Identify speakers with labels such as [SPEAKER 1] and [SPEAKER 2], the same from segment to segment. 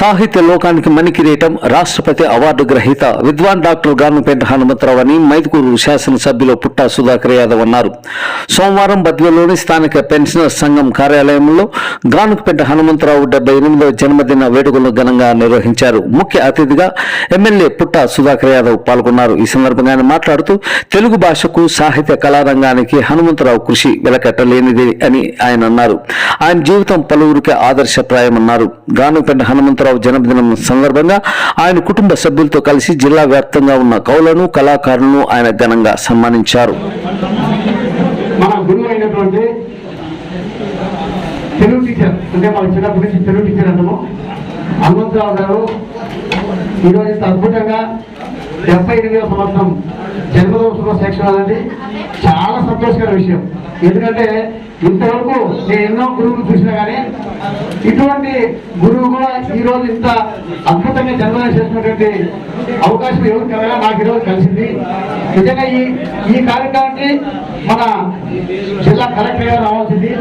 [SPEAKER 1] సాహిత్య లోకానికి మణికిరీటం రాష్ట్రపతి అవార్డు గ్రహీత విద్వాన్ డాక్టర్ గానుపేట హనుమంతరావు అని మైదుకూరు శాసనసభ్యులు పుట్టా సుధాకర్ యాదవ్ అన్నారు. సోమవారం బద్వేలోని స్థానిక పెన్షనర్ సంఘం కార్యాలయంలో గానుపేట హనుమంతరావు డెబ్బై ఎనిమిదవ జన్మదిన వేడుకలను ఘనంగా నిర్వహించారు. ముఖ్య అతిథిగా ఎమ్మెల్యే పుట్టా సుధాకర్ యాదవ్ పాల్గొన్నారు. ఈ సందర్భంగా ఆయన మాట్లాడుతూ తెలుగు భాషకు సాహిత్య కళారంగానికి హనుమంతరావు కృషి వెలకట్టలేనిది అని ఆయన అన్నారు. ఆయన జీవితం పలువురికి ఆదర్శప్రాయమన్నారు. గానుపెండ హనుమంతరావు జన్మదినం సందర్భంగా ఆయన కుటుంబ సభ్యులతో కలిసి జిల్లా వ్యాప్తంగా ఉన్న కవులను కళాకారులను ఆయన ఘనంగా సన్మానించారు.
[SPEAKER 2] మన గురువు అయినటువంటి తెలుగు టీచర్ అంటే మన చిన్నప్పటి నుంచి తెలుగు టీచర్ అంటాము హనుమంతరావు గారు ఈరోజు అద్భుతంగా డెబ్బై ఎనిమిదవ సంవత్సరం జన్మదినోత్సవ శిక్షణ అనేది చాలా సంతోషకర విషయం. ఎందుకంటే ఇంతవరకు నేను ఎన్నో గురువులు చూసినా కానీ ఇటువంటి గురువు కూడా ఈరోజు ఇంత అద్భుతంగా జన్మదినం చేసినటువంటి అవకాశం ఎవరు కలగా నాకు ఈరోజు కలిసింది. నిజంగా ఈ ఈ కార్యక్రమానికి మన జిల్లా కలెక్టర్ గారు రావాల్సింది.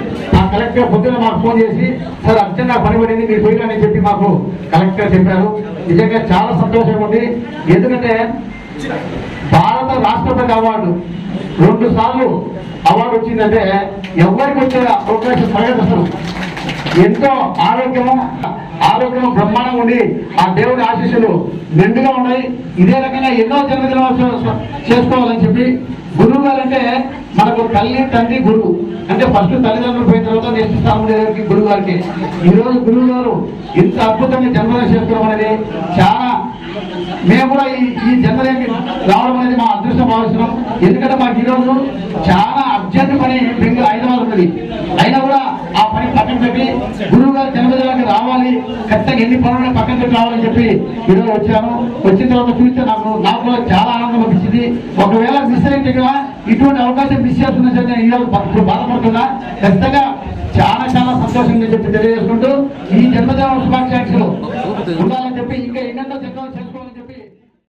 [SPEAKER 2] కలెక్టర్ పొద్దున మాకు ఫోన్ చేసి సార్ అర్జెంట్ నాకు పని పడింది మీరు పోయిరని చెప్పి మాకు కలెక్టర్ చెప్పారు. నిజంగా చాలా సంతోషంగా ఉంది. ఎందుకంటే భారత రాష్ట్రపతి అవార్డు రెండు సార్లు అవార్డు వచ్చిందంటే ఎవరికి వచ్చే అవకాశం పడదు అసలు. ఎంతో ఆరోగ్యము ఆరోగ్యం బ్రహ్మాండంగా ఉండి ఆ దేవుడి ఆశీస్సులు నిండుగా ఉన్నాయి. ఇదే రకంగా ఎన్నో జన్మదినోత్సవం చేసుకోవాలని చెప్పి గురువు గారు అంటే మనకు తల్లి తండ్రి గురువు. అంటే ఫస్ట్ తల్లిదండ్రులు పోయిన తర్వాత నెక్స్ట్ స్థానం గారికి గురువు గారికి. ఈ రోజు గురువు గారు ఇంత అద్భుతంగా జన్మదినం చేస్తున్నాం అనేది చాలా మేము కూడా ఈ ఈ జన్మదినానికి రావడం అనేది మా అదృష్టం భావిస్తున్నాం. ఎందుకంటే మాకు ఈరోజు చాలా అర్జెంట్ పని బెంగళూరు హైదరాబాద్ ఉన్నది. అయినా పని పక్కన గురువు గారు జన్మదినానికి రావాలి. ఖచ్చితంగా ఎన్ని పనులు పక్కన పెట్టి రావాలని చెప్పి ఈరోజు వచ్చాను. వచ్చిన తర్వాత చూస్తే నాకు నాకు కూడా చాలా ఆనందం అనిపించింది. ఒకవేళ మిస్ అయితే కదా ఇటువంటి అవకాశం మిస్ చేస్తున్నా సరే నేను ఈరోజు బా- బాధపడుతున్నా. ఖచ్చితంగా చాలా చాలా సంతోషంగా చెప్పి తెలియజేసుకుంటూ ఈ జన్మదిన శుభాకాంక్షలు. ఉండాలని చెప్పి ఇంకా